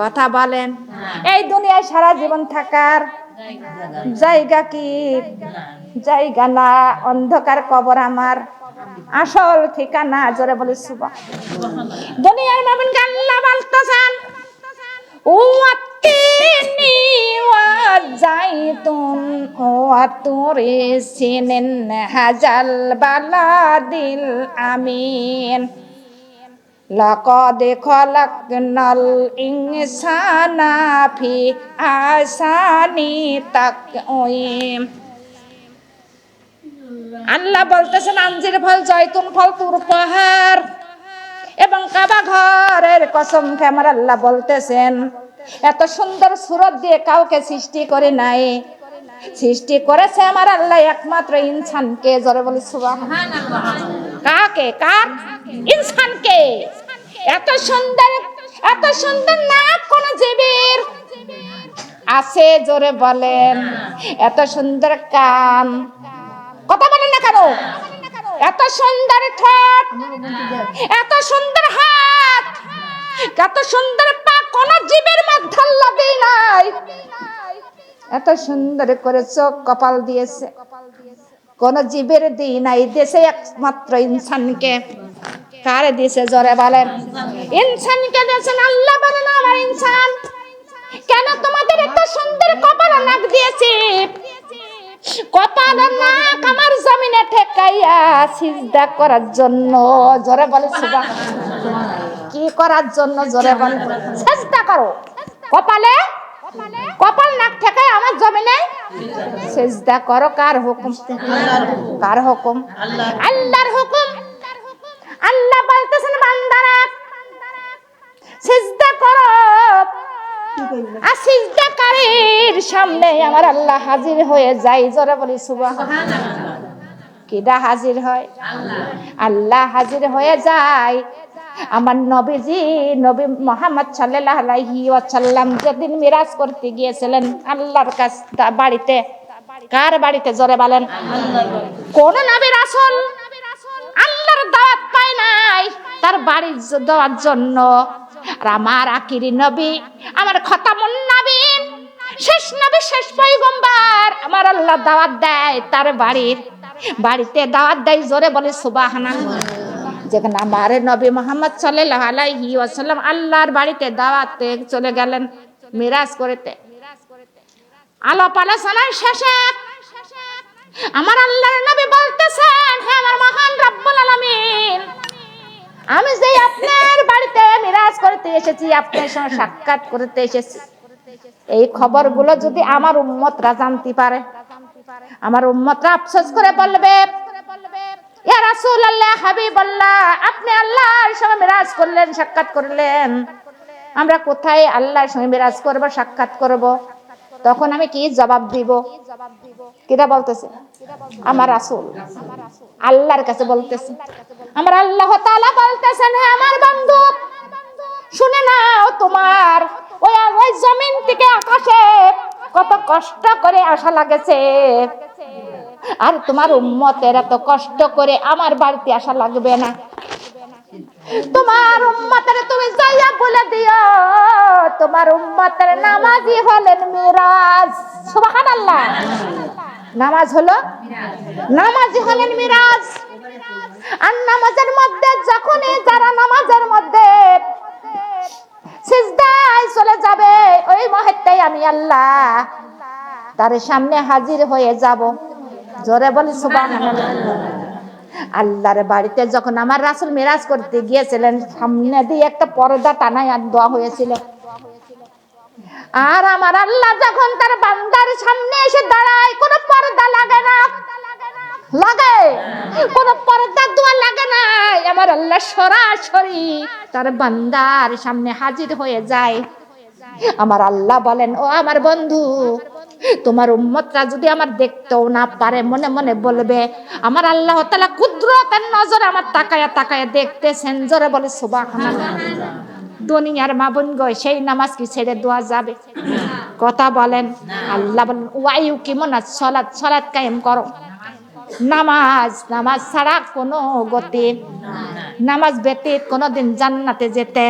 কথা বলেন। এই দুনিয়ায় সারা জীবন থাকার জায়গা কি? জায়গা না, অন্ধকার কবর আমার। আসল ঠিকানা জোরে বলে সুবা দুনিয়ার মামুন গাল্লা বলতেছেন ও আত্মিনি ওয়াজাইতুন ও আতুরে সিনেন হাজাল বালাদিল আমিন। لقد خلقنا الإنسان في أحسن تقويم আল্লাহ বলতেছেন আঞ্জির ফল জয়তুন ফল তুর পাহাড় এবং কাবা ঘরের কসম খেয়ে আমার আল্লাহ বলতেছেন এত সুন্দর সুরত দিয়ে কাউকে সৃষ্টি করে নাই সৃষ্টি করেছে আমার আল্লাহ একমাত্র ইনসানকে জরে বলি সুবাহ কাকে? কার? ইনসানকে। এত সুন্দর এত সুন্দর না কোন জীবের? আছে জোরে বলেন, এত সুন্দর কান। কথা বলেন না কেন? এত সুন্দর ঠোঁট, এত সুন্দর হাত, এত সুন্দর পা কোন জীবের মধ্যে দেয় নাই। এত সুন্দর করে চোখ কপাল দিয়েছে। কোন জীবের দিই নাই দেশে একমাত্র ইনসানকে কারে দিছে জরে বলেন ইনসানকে দিয়েছেন আল্লাহ বলেন আমার ইনসান কেন তোমাদের এত সুন্দর কপাল নাক দিয়েছি কপাল নাক আমার জমিনে ঠেকাইয়া সিজদা করার জন্য, জোরে বলে কি করার জন্য, জোরে বলে। চেষ্টা করো। কপালে কপাল নাক ঠেকায় আমার জমিনে সেজদা করো, কার হুকুম? কার হুকুম? আল্লাহর হুকুম। আল্লাহ বলতেছেন, বান্দারা, সেজদা করো। আর সিজদাকারীর সামনে আমার আল্লাহ হাজির হয়ে যায়। জোরে বলি সুবহান কিডা হাজির হয়? আল্লাহ হাজির হয়ে যায়। আমার নবীজি, নবী মোহাম্মদ সাল্লাল্লাহু আলাইহি ওয়াসাল্লাম যেদিন মিরাজ করতে গিয়েছিলেন, আল্লাহর কাছ বাড়িতে, কার বাড়িতে জোরে বলেন? কোন নবী আসল? আল্লাহর দাওয়াত পায় নাই, তার বাড়ি দেওয়ার জন্য। আর আমার আকিরি নবী, আমার খতামুন নবীন শেষ নবী, শেষ পয়গম্বর, আমার আল্লাহ দাওয়াত দেয় তার বাড়ির। বাড়িতে দাওয়াত দেয় জোরে বলে সুবহানাল্লাহ। যেখানে আমার নবী মোহাম্মদ সাল্লাল্লাহু আলাইহি ওয়াসাল্লাম আল্লাহর বাড়িতে দাওয়াতে চলে গেলেন মিরাজ করতে। আলাপ আলোচনার শেষে। আমার আল্লাহর নবী বলতেছেন, হে আমার মহান রব্বুল আলামিন, আমি যে আপনার বাড়িতে মিরাজ করতে এসেছি, আপনার সঙ্গে সাক্ষাৎ করতে এসেছি। এই খবরগুলো যদি আমার উম্মতরা জানতে পারে, আমার উম্মতরা আফসোস করে বলবে ইয়া রাসূলুল্লাহ, হাবিবাল্লাহ, আপনি আল্লাহর সঙ্গে মিরাজ করলেন, সাক্ষাৎ করলেন। আমরা কোথায় আল্লাহর সঙ্গে মিরাজ করব, সাক্ষাৎ করব? তখন আমি কি জবাব দিব? কিরা বলতেছে? আমার রাসূল। আল্লাহর কাছে বলতেছে। আমার আল্লাহ তাআলা বলতেছেন, হে আমার বন্ধু, শুনে নাও তোমার ওই ওই জমিন থেকে আকাশে কত কষ্ট করে আসা লাগেছে। আর তোমার উম্মতের এত কষ্ট করে আমার বাড়িতে আসা লাগবে না। তোমার উম্মতের তুমি যাইয়া বলে দিও, তোমার উম্মতের নামাজি হলেন মিরাজ। সুবহানাল্লাহ। নামাজ হলো? নামাজি হলেন মিরাজ। আর নামাজের মধ্যে যখনই যারা নামাজের মধ্যে সিজদায় চলে যাবে, ওই মুহূর্তেই আমি আল্লাহ তার সামনে হাজির হয়ে যাব। জোরে বলি, সুবহানাল্লাহ। আল্লাহর বাড়িতে যখন আমার রাসূল মিরাজ করতে গিয়েছিলেন, সামনে দিয়ে একটা পর্দা টানায় আর দেওয়া হয়েছিল। আর আমার আল্লাহ যখন তার বান্দার সামনে এসে দাঁড়ায়, কোনো পর্দা লাগে না। লাগে? কোনো পর্দা দোয়া লাগে না। আমার আল্লাহ সরাসরি তার বান্দার সামনে হাজির হয়ে যায়। আমার আল্লাহ বলেন, ও আমার বন্ধু তোমার উম্মতরা যদি আমার দেখতেও না পারে, মনে মনে বলবে, আমার আল্লাহ তালা কুদরতের নজরে আমার তাকায়া তাকায়া দেখতেছেন। জোরে বলে, সুবহানাল্লাহ। দুনিয়ার মা বোন গো, সেই নামাজ কি ছেড়ে দেওয়া যাবে? কথা বলেন, আল্লাহ বলেন ওয়াইউ কি মনে সলাৎ সলাৎ কায়েম করো। নামাজ নামাজ ছাড়া কোনো গতি নামাজ ব্যতীত কোনোদিন জান্নাতে যেতে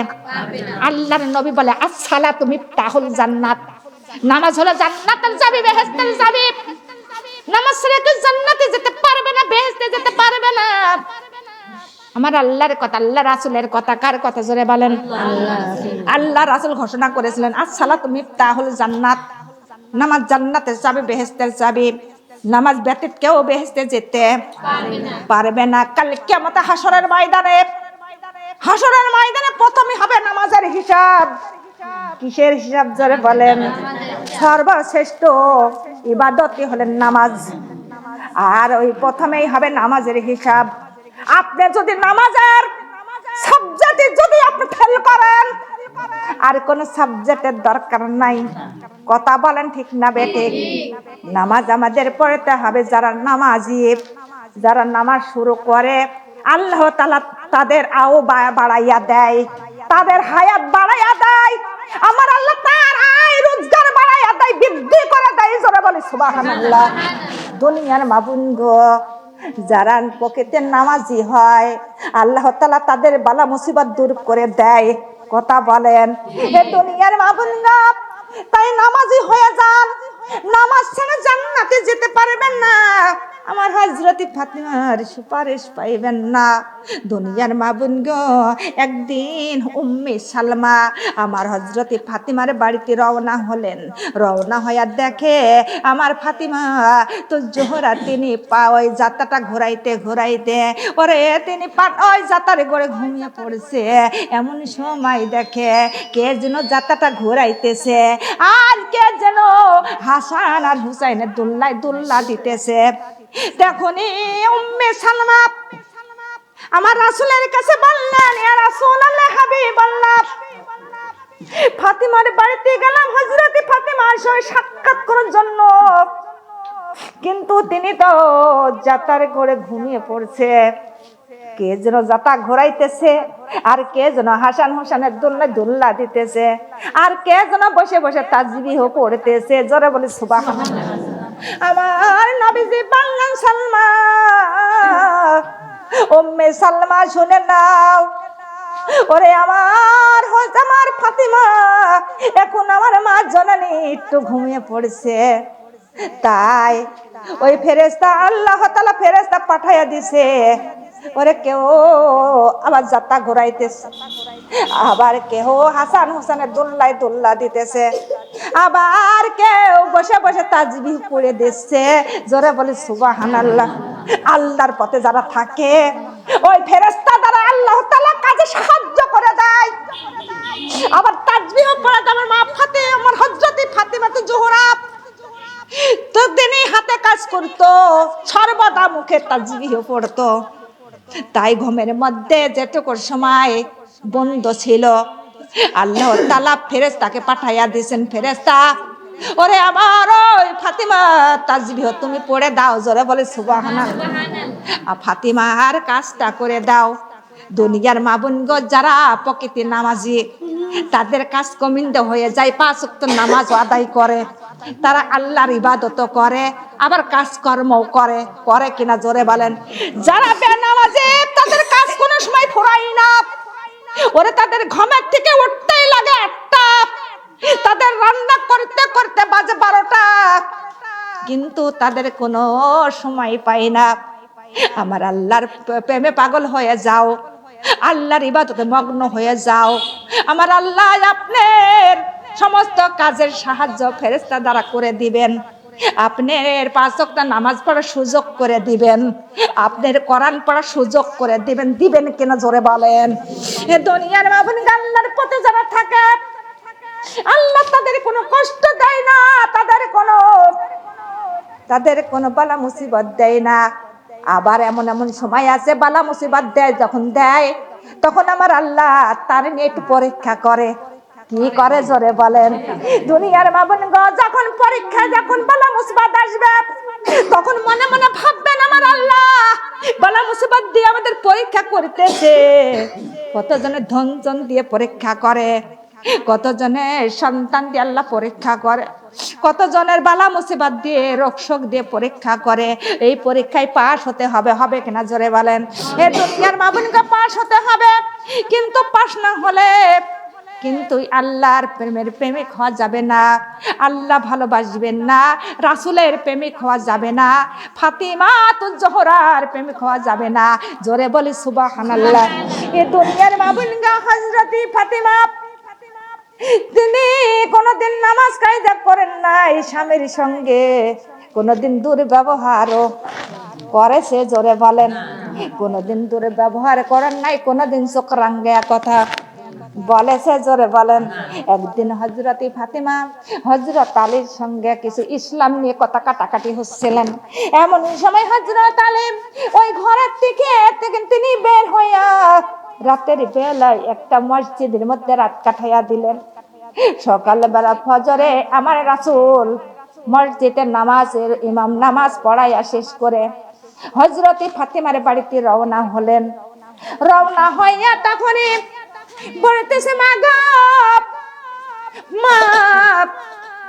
আল্লাহর নবী বলে আসসালা তুমি তাহুল জান্নাত। নামাজ হলো জান্নাতের যাবি বেহেস্তের যাবি নামাজ ছাড়া কেউ জান্নাতে যেতে পারবে না বেহেস্তে যেতে পারবে না। আমার আল্লাহর কথা, আল্লাহ রাসুলের কথা, কার কথা জোরে বলেন? আল্লাহ রাসুল ঘোষণা করেছিলেন আসসালা তুমি তাহুল জান্নাত। নামাজ জান্নাতের চাবি বেহেস্তের চাবি নামাজ ব্যতীত কেউ বেহেস্তে যেতে পারবে না। কাল কেমতে হাসরের ময়দানে হাসরের ময়দানে প্রথমে হবে নামাজের হিসাব। কিসের হিসাব জোরে বলেন? সর্বশ্রেষ্ঠ ইবাদতই হলেন নামাজ। আর ওই প্রথমেই হবে নামাজের হিসাব। আপনি যদি নামাজের সাবজেক্টে যদি আপনি ফেল করেন, আর কোন সাবজেক্টের দরকার নাই। কথা বলেন ঠিক না বেটে নামাজ আমাদের পড়তে হবে যারা নামাজি, যারা নামাজ শুরু করে, আল্লাহ তালা তাদের আও বাড়াইয়া দেয়, তাদের হায়াত বাড়াইয়া দেয় আমার আল্লাহ তার আয় রোজগার বাড়াইয়া দেয় বৃদ্ধি করে দেয় সুবহানাল্লাহ দুনিয়ার মাবুন গো যারা পকেটের নামাজি হয়, আল্লাহ তালা তাদের বালা মুসিবত দূর করে দেয়। কথা বলেন, এ দুনিয়ার মাবুন তাই নামাজি হয়ে যান। নামাজ ছাড়া জান্নাতে যেতে পারবেন না। আমার হজরতি ফাতিমার সুপারিশ পাইবেন না। দুনিয়ার মাবুন গো, একদিন উম্মে সালমা আমার হজরতি ফাতিমার বাড়িতে রওনা হলেন। রওনা হইয়া দেখে আমার ফাতিমা তো জোহরা তিনি পা ওই যাত্রাটা ঘোরাইতে ঘোরাইতে, ওরে তিনি পা ওই যাত্রারে করে ঘুমিয়ে পড়ছে। এমন সময় দেখে কে যেন যাত্রাটা ঘোরাইতেছে, আর কে যেন হাসান আর হুসাইনের দুল্লাই দুল্লা দিতেছে। উম্মে সালমা। আমার রাসূলের কাছে বললেন ফাতিমার বাড়িতে গেলাম, হযরতে ফাতিমার সঙ্গে সাক্ষাৎ করার জন্য। কিন্তু তিনি তো যাতার করে ঘুমিয়ে পড়ছে। কে যেন যাতা ঘোরাইতেছে, আর কে যেন হাসান হোসেনের দুল্লা দুল্লা দিতেছে, আর কে যেন বসে বসে তাজবিহ পড়তেছে। জোরে বলে সুবাহ আমার নবীজি বাংলান সালমা ওম্মে সালমা, শুনে নাও। ওরে আমার হজ আমার ফাতিমা, এখন আমার মা জননী একটু ঘুমিয়ে পড়ছে। তাই ওই ফেরেস্তা আল্লাহ তালা ফেরেস্তা পাঠাইয়া দিছে। ওরে কেউ আবার যাত্রা ঘোরাইতেছে। আবার কেহ হাসান হোসেনের দোল্লাই দোল্লা দিতেছে। আবার কেউ বসে বসে তাজবি করে দিচ্ছে। জোরে বলে সুবাহান আল্লাহ আল্লাহর পথে যারা থাকে, ওই ফেরেস্তা দ্বারা আল্লাহ তালা কাজে সাহায্য করে দেয়। আবার তাজবিহ পড়ে দেয়, আমার মা ফাতে আমার হজরতি ফাতেমাতে জোহরা। তো তিনি হাতে কাজ করতো, সর্বদা মুখে তাজবিহ পড়তো। তাই ঘুমের মধ্যে যেটুকুর সময় বন্ধ ছিল। আল্লাহ তালা ফেরেস্তাকে পাঠাইয়া দিয়েছেন ফেরেস্তা ওরে আমার ওই ফাতিমা তাজবিহ তুমি পড়ে দাও জোরে বলে সুবাহানা ফাতিমা আর কাজটা করে দাও। দুনিয়ার মাবুনগ যারা প্রকৃতি নামাজি তাদের কাজ কমিন্দ হয়ে যায় পাঁচ ওয়াক্ত নামাজ আদায় করে। তারা আল্লাহর ইবাদত করে আবার কাজকর্মও করে। করে কিনা জোরে বলেন। যারা বেনামাজি তাদের কাজ কোনো সময় ফুরাই না ওরে তাদের ঘমের থেকে উঠতেই লাগে একটা তাদের রান্না করতে করতে বাজে বারোটা। কিন্তু তাদের কোনো সময় পাই না। আমার আল্লাহর প্রেমে পাগল হয়ে যাও। আল্লাহর ইবাদতে মগ্ন হয়ে যাও। আমার আল্লাহ আপনার সমস্ত কাজের সাহায্য ফেরেস্তা দ্বারা করে দিবেন। আপনার পাঁচ ওয়াক্ত নামাজ পড়ার সুযোগ করে দিবেন। আপনার কোরআন পড়ার সুযোগ করে দিবেন। দিবেন কিনা জোরে বলেন। দুনিয়ার মাবুন আল্লাহর পথে যারা থাকে, আল্লাহ তাদের কোনো কষ্ট দেয় না, তাদের কোনো তাদের কোনো বালা মুসিবত দেয় না। আবার এমন এমন সময় আছে, বালা মুসিবত দেয়, যখন দেয়, তখন আমার আল্লাহ তার একটু পরীক্ষা করে। কি করে জোরে বলেন? দুনিয়ার মাবন গ, যখন পরীক্ষা, যখন বালা মুসিবত আসবে, তখন মনে মনে ভাববেন আমার আল্লাহ। বালা মুসিবত দিয়ে আমাদের পরীক্ষা করতেছে। কতজনের ধন জন দিয়ে পরীক্ষা করে? কতজনের সন্তান দিয়ে আল্লাহ পরীক্ষা করে? কতজনের বালা মুসিবাত দিয়ে রক্ষক দিয়ে পরীক্ষা করে? এই পরীক্ষায় পাশ হতে হবে হবে কিনা জোরে বলেন? এ দুনিয়ার মামুনকে পাশ হতে হবে। কিন্তু পাশ না হলে কিন্তু আল্লাহর প্রেমের প্রেমিক হওয়া যাবে না। আল্লাহ ভালোবাসবেন না, রাসুলের প্রেমিক হওয়া যাবে না, ফাতিমা তো জোহরার প্রেমিক হওয়া যাবে না। জোরে বলি সুবাহান আল্লাহ এ দুনিয়ার মাবুনগা হজরতি ফাতিমা, তিনি কোনোদিন নামাজ কায়দা করেন নাই স্বামীর সঙ্গে। কোনোদিন দুর্ব্যবহারও করেছে, জোরে বলেন। কোনোদিন দুর্ব্যবহার করেন নাই, কোনোদিন চোখরাঙ্গে কথা। বলেছে জোরে বলেন। একদিন হজরতি ফাতিমা হজরত আলীর সঙ্গে কিছু ইসলাম নিয়ে কথা কাটাকাটি হচ্ছিলেন। এমন সময় হজরত আলী ওই ঘরের থেকে তিনি বের হইয়া রাতের বেলায় একটা মসজিদের মধ্যে রাত কাটাইয়া দিলেন। সকালবেলা ফজরে আমার রাসূল মসজিদের নামাজের ইমাম নামাজ পড়াইয়া শেষ করে হজরতি ফাতিমার বাড়িতে রওনা হলেন। রওনা হইয়া তখনই বলতেছে, মা গো, মা,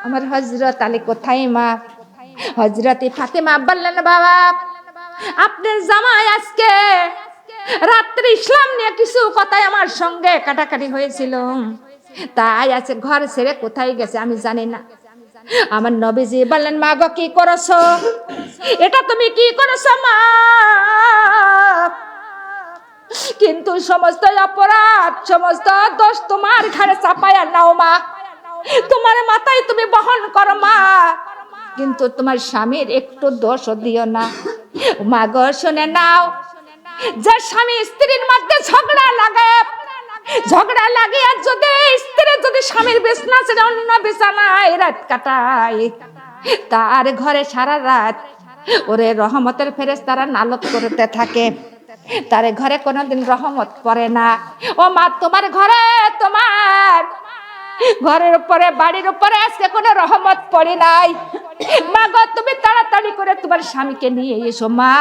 আমার হজরত আলী কোথায় মা? হজরতি ফাতেমা বললেন, বাবা, আপনার জামাই আজকে রাত্রে ইসলাম নিয়ে কিছু কথাই আমার সঙ্গে কাটাকাটি হয়েছিল। তাই আছে ঘর ছেড়ে কোথায় গেছে আমি জানি না। আমার নবীজি বললেন, মা গো, কি করছ? এটা তুমি কি করছ, মা? কিন্তু সমস্ত অপরাধ, সমস্ত দোষ তোমার ঘাড়ে চাপায়া নাও মা। তোমার মাথায় তুমি বহন করো মা। কিন্তু তোমার স্বামীর একটু দোষও দিও না। মা গো, শুনে নাও। যে স্বামী স্ত্রীর মধ্যে ঝগড়া লাগে ঝগড়া লাগে আর যদি স্ত্রী যদি স্বামীর বিছনা ছেড়ে অন্য বিছানায় রাত কাটায়, তার ঘরে সারা রাত ওরে রহমতের ফেরেস তারা নালত করতে থাকে। তার ঘরে কোনোদিন রহমত পড়ে না। ও মা, তোমার ঘরে, তোমার ঘরের উপরে, বাড়ির উপরে আজকে কোনো রহমত পড়ে নাই। মা গো, তুমি তাড়াতাড়ি করে তোমার স্বামীকে নিয়ে এসো, মা।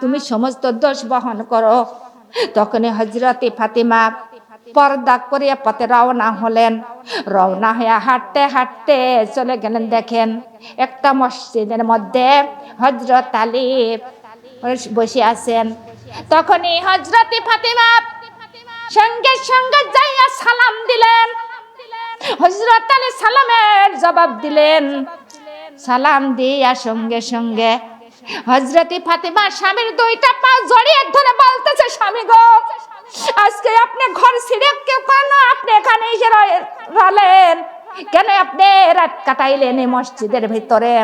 তুমি সমস্ত দোষ বহন করো। তখনই হজরতে ফাতিমা পর্দা করিয়া পথে রওনা হলেন। রওনা হইয়া হাঁটতে হাঁটতে চলে গেলেন, দেখেন একটা মসজিদের মধ্যে হজরত আলী বসে আছেন। তখনই হজরতে ফাতিমা সঙ্গে সঙ্গে যাইয়া সালাম দিলেন। হজরত আলী সালামের জবাব দিলেন। সালাম দিয়া সঙ্গে সঙ্গে হজরতি ফাতিমা স্বামীর দুইটা পা জড়িয়ে ধরে বলতেছে, স্বামী গো, আজকে আপনি ঘর ছিঁড়ে কেন আপনি এখানে এসে রলেন। কেন আপনি রাত কাটাইলেন এই মসজিদের ভিতরে?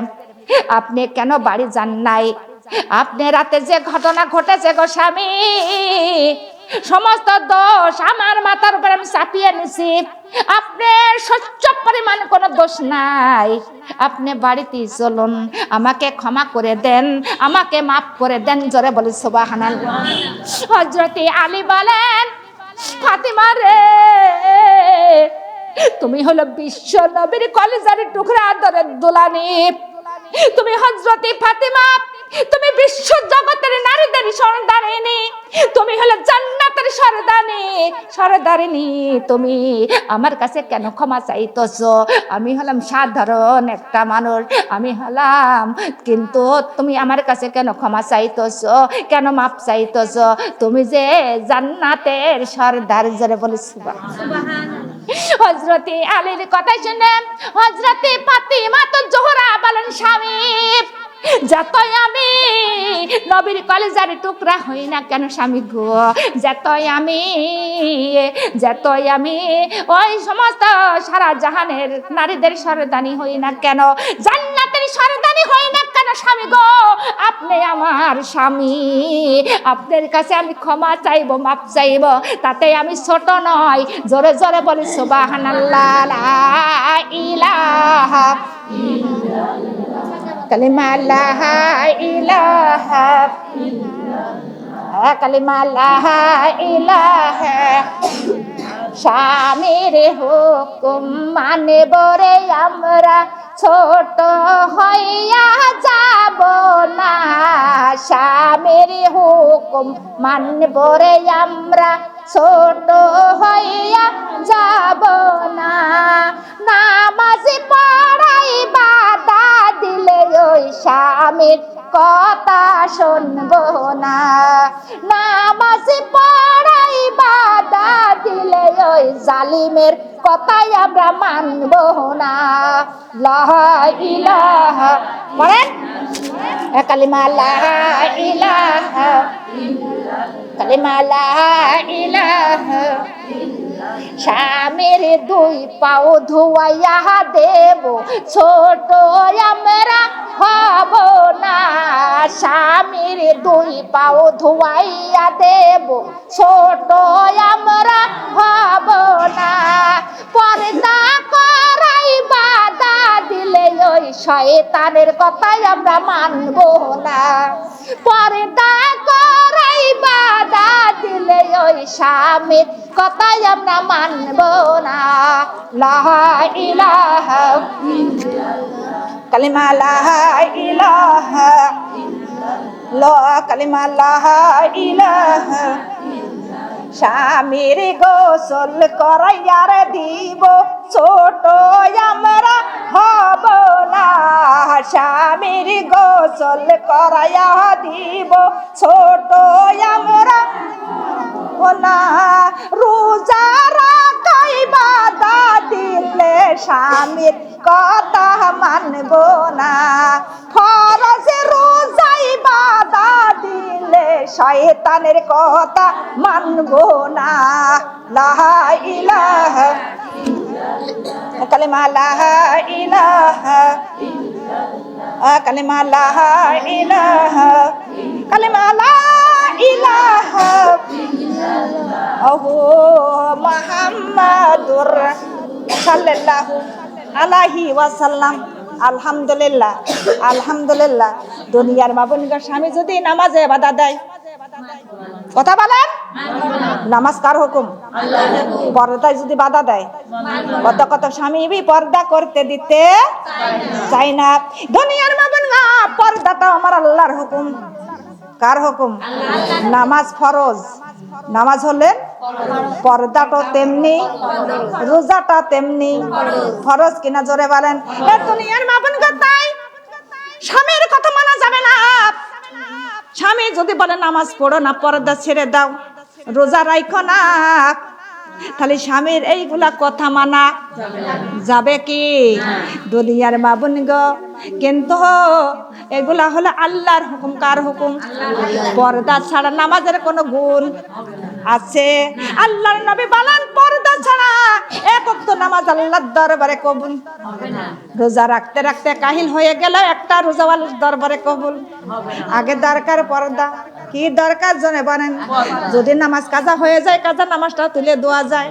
আপনি কেন বাড়ি যান নাই? আপনি রাতে যে ঘটনা ঘটেছে গো স্বামী, সমস্ত দোষ আমার মাথার উপর আমি চাপিয়ে নিছি। আপনার সচ্চ পরিমাণ কোনো দোষ নাই। আপনি বাড়িতে চলুন, আমাকে ক্ষমা করে দেন, আমাকে মাফ করে দেন, জোরে বলি সোবাহান হজরতে আলী বলেন, ফাতিমা রে, তুমি হলো বিশ্ব নবীর কলেজার টুকরা আদরের দোলানি। তুমি হজরতে ফাতিমা তুমি বিশ্ব জগতের নারীদের সরদারিনী তুমি হলো জান্নাতের সরদানি সরদারিনী তুমি আমার কাছে কেন ক্ষমা চাইতছ? আমি হলাম সাধারণ একটা মানুষ। আমি হলাম, কিন্তু তুমি আমার কাছে কেন ক্ষমা চাইতেছ? কেন মাপ চাইতেছ? তুমি যে জান্নাতের সরদার জোরে বলিস হজরতে আলীর কথা শুনে হজরতে ফাতিমা তো জোহরা বলেন, স্বামী যতই আমি নবীর কলেজার টুকরা হই না কেন স্বামী গো? যতই আমি যতই আমি ওই সমস্ত সারা জাহানের নারীদের সরদানি হই না কেন? জান্নাতের সরদানি হই না কেন স্বামী গো? আপনি আমার স্বামী। আপনার কাছে আমি ক্ষমা চাইব মাপ চাইব। তাতে আমি ছোট নয় জোরে জোরে বলি, সুবাহানাল্লাহ, লা ইলাহা কালিমা লাহা ইলাহা। কালিমা লাহা ইলাহা। স্বামীর হুকুম মানে বরে আমরা ছোট হইয়া যাব না। স্বামীর হুকুম মানব রে আমরা ছোট হইয়া যাব না। নামাজ পড়াই বাধা দিলে ওই স্বামীর কথা শুনব না। নামাজ পড়াই বাধা দিলে ওই জালিমের কথাই আমরা মানব না। লাহা ইলাহা, পড়েন? স্বামীর দুই পাও ধুয়াইয়া দেব, ছোট আমরা হব না। স্বামীর দুই পাও ধুয়াইয়া দেব। ছোট আমরা হব না। পর্দা করাই বাধা দিলে ওই শয়তানের কথাই আমরা মানব না। পর্দা করাই বাধা দিলে ওই স্বামীর কথাই আমরা মানব না। লাহা ইলাহা কালিমা লাহা ইলাহা ল কালিমা লাহা ইলাহা স্বামীর গোসল করাইয়ার দিব, ছোট আমরা হব না। স্বামীর গোসল করাইয়া দিব, ছোট আমরা না। রোজা স্বামীর কথা মানব না। ফরজ দিলে শয়তানের কথা মানব না। লাহা ইলাহা কালিমা লাহা ইলাহা কালিমা লাহা ইলাহা কালিমা লা ইলাহা আলাইহি ওয়াসাল্লাম, আলহামদুলিল্লাহ আলহামদুলিল্লাহ। দুনিয়ার মাবনিকার স্বামী যদি নামাজে বাধা দেয়, কথা বলেন? নামাজ কার হুকুম? পর্দায় যদি বাধা দেয়, কত কত স্বামী পর্দা করতে দিতে চাই না। দুনিয়ার মাবনিকা পর্দাটা আমার আল্লাহর হুকুম। কার হুকুম? নামাজ ফরজ। নামাজ হলেন পর্দাটা তেমনি, রোজাটা তেমনি, ফরজ কিনা জোরে বলেন। স্বামীর কথা মানা যাবে না। স্বামী যদি বলে, নামাজ পড়ো না, পর্দা ছেড়ে দাও, রোজা রাইখো না। তাহলে স্বামীর এইগুলা কথা মানা যাবে কি? দুনিয়ার মাবুন গো, কিন্তু এগুলা হলো আল্লাহর হুকুম, কার হুকুম? পর্দা ছাড়া নামাজের কোনো গুণ আছে। আল্লাহর নবী বলেন পর্দা ছাড়া, এক ওয়াক্ত নামাজ আল্লাহর দরবারে কবুল। রোজা রাখতে রাখতে কাহিল হয়ে গেল, একটা রোজাওয়ালার দরবারে কবুল। আগে দরকার পর্দা কি দরকার জনে বলেন? যদি নামাজ কাজা হয়ে যায়, কাজা নামাজটাও তুলে দেওয়া যায়।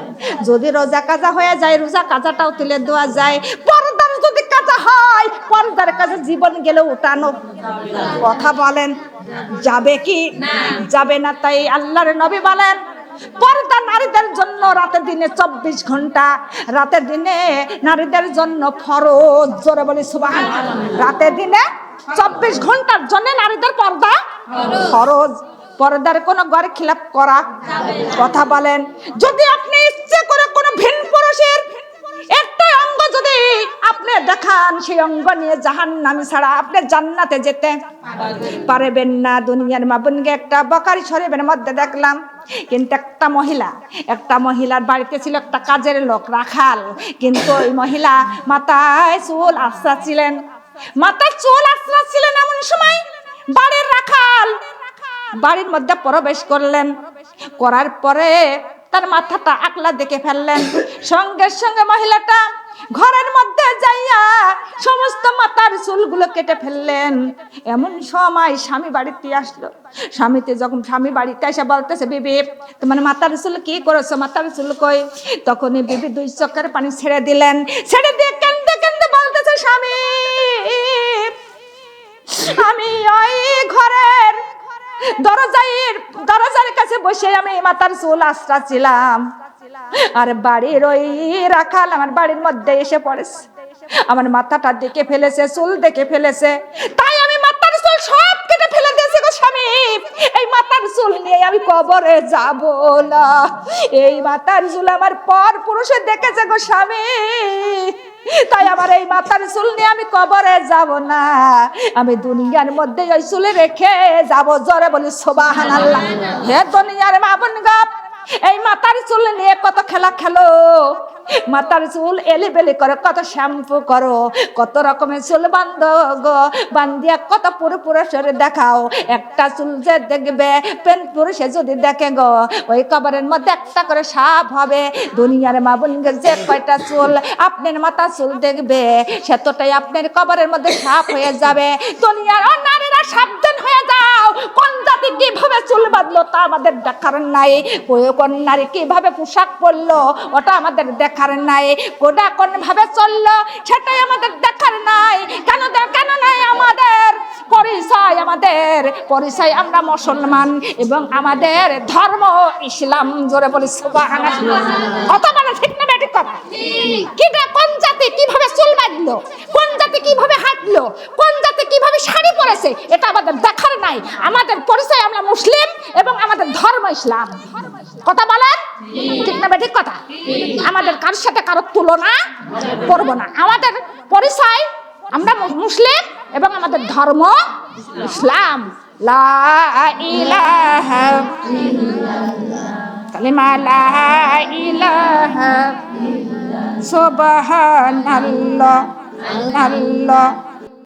যদি রোজা কাজা হয়ে যায়, রোজা কাজাটাও তুলে দেওয়া যায়। পর্দার যদি কাজা হয়, পর্দার কাজে জীবন গেলে উঠানো। কথা বলেন, যাবে কি? যাবে না তাই আল্লাহর নবী বলেন, পর্দা নারীদের জন্য রাতের দিনে চব্বিশ ঘণ্টা রাতের দিনে নারীদের জন্য ফরজ। জোরে বলি সুবাহ রাতের দিনে চব্বিশ ঘণ্টার জন্য নারীদের পর্দা? খরচ। পর্দার কোনো ঘরে খিলাপ করা? কথা বলেন। যদি আপনি ইচ্ছে করে কোনো ভিন পুরুষের একটা অঙ্গ যদি আপনি দেখান সেই অঙ্গ নিয়ে জাহান নামি ছাড়া আপনি জান্নাতে যেতে পারবেন না। দুনিয়ার মাবুনকে একটা বকারি শরীফের মধ্যে দেখলাম। কিন্তু একটা মহিলা একটা মহিলার বাড়িতে ছিল একটা কাজের লোক রাখাল। কিন্তু ওই মহিলা মাথায় চুল আশ্রা ছিলেন মাথার চুল ছিলেন এমন সময় বাড়ির রাখাল। বাড়ির মধ্যে প্রবেশ করলেন। করার পরে তার মাথাটা আকলা দেখে ফেললেন। সঙ্গে সঙ্গে মহিলাটা ঘরের মধ্যে যাইয়া সমস্ত মাথার চুলগুলো কেটে ফেললেন। এমন সময় স্বামী বাড়িতে আসলো। স্বামীতে যখন স্বামী বাড়িতে এসে বলতেছে, বিবি, তোমার মাথার চুল কি করেছ? মাথার চুল কই? তখনই বিবি দুই চক্কর পানি ছেড়ে দিলেন। ছেড়ে দিয়ে কেন্দে বলতেছে স্বামী? আমি ওই ঘরের দরজার দরজার কাছে বসে আমি মাথার চুল আশ্রা ছিলাম আর বাড়ির ওই রাখাল আমার বাড়ির মধ্যে এসে পড়েছে। আমার মাথাটা দেখে ফেলেছে, চুল দেখে ফেলেছে। তাই আমি মাথার চুল সব কেটে ফেলে দিয়েছি গো স্বামী। এই মাথার চুল নিয়ে আমি কবরে যাব না। এই মাথার চুল আমার পর পুরুষে দেখেছে গো স্বামী। তাই আমার এই মাথার চুল নিয়ে আমি কবরে যাব না। আমি দুনিয়ার মধ্যে ওই চুলে রেখে যাব জরে বলি সোবাহান আল্লাহ হে দুনিয়ার মা বোন গপ এই মাথার চুল নিয়ে কত খেলা খেলো। মাথার চুল এলি বেলি করে, কত শ্যাম্পু করো, কত রকমের চুল বান্ধ গো। বান্ধিয়া কত পুরো পুরুষের দেখাও, একটা চুল যে দেখবে পেন পুরুষে যদি দেখে গো, ওই কবরের মধ্যে একটা করে সাপ হবে। দুনিয়ার মা বোনকে যে কয়টা চুল আপনার মাথা চুল দেখবে সেতটাই আপনার কবরের মধ্যে সাপ হয়ে যাবে। দুনিয়ার ও নারীরা সাবধান জাতি কীভাবে চুল বাঁধলো তা আমাদের দেখার নাই। কোন- নারী কীভাবে পোশাক পরলো ওটা আমাদের দেখার নাই। কোটা কোন ভাবে চলল সেটাই আমাদের দেখার নাই। কেন কেন নাই আমাদের? পরিচয় আমাদের, পরিচয় আমরা মুসলমান এবং আমাদের ধর্ম ইসলাম। জোরে বলি কত ঠিক না বেঠিক কথা? কিটা কোন জাতি কীভাবে চুল বাঁধলো? কোন জাতি কীভাবে হাঁটলো? কোন জাতি কীভাবে শাড়ি পরেছে? এটা আমাদের দেখার নাই। আমাদের পরিচয় আমরা মুসলিম এবং আমাদের ধর্ম ইসলাম। কথা বলেন? ঠিক না ঠিক কথা? আমাদের কারোর সাথে কারোর তুলনা করব না। আমাদের পরিচয়, আমরা মুসলিম এবং আমাদের ধর্ম ইসলাম। লা ইলাহা লা ইলাহা আল্লাহ।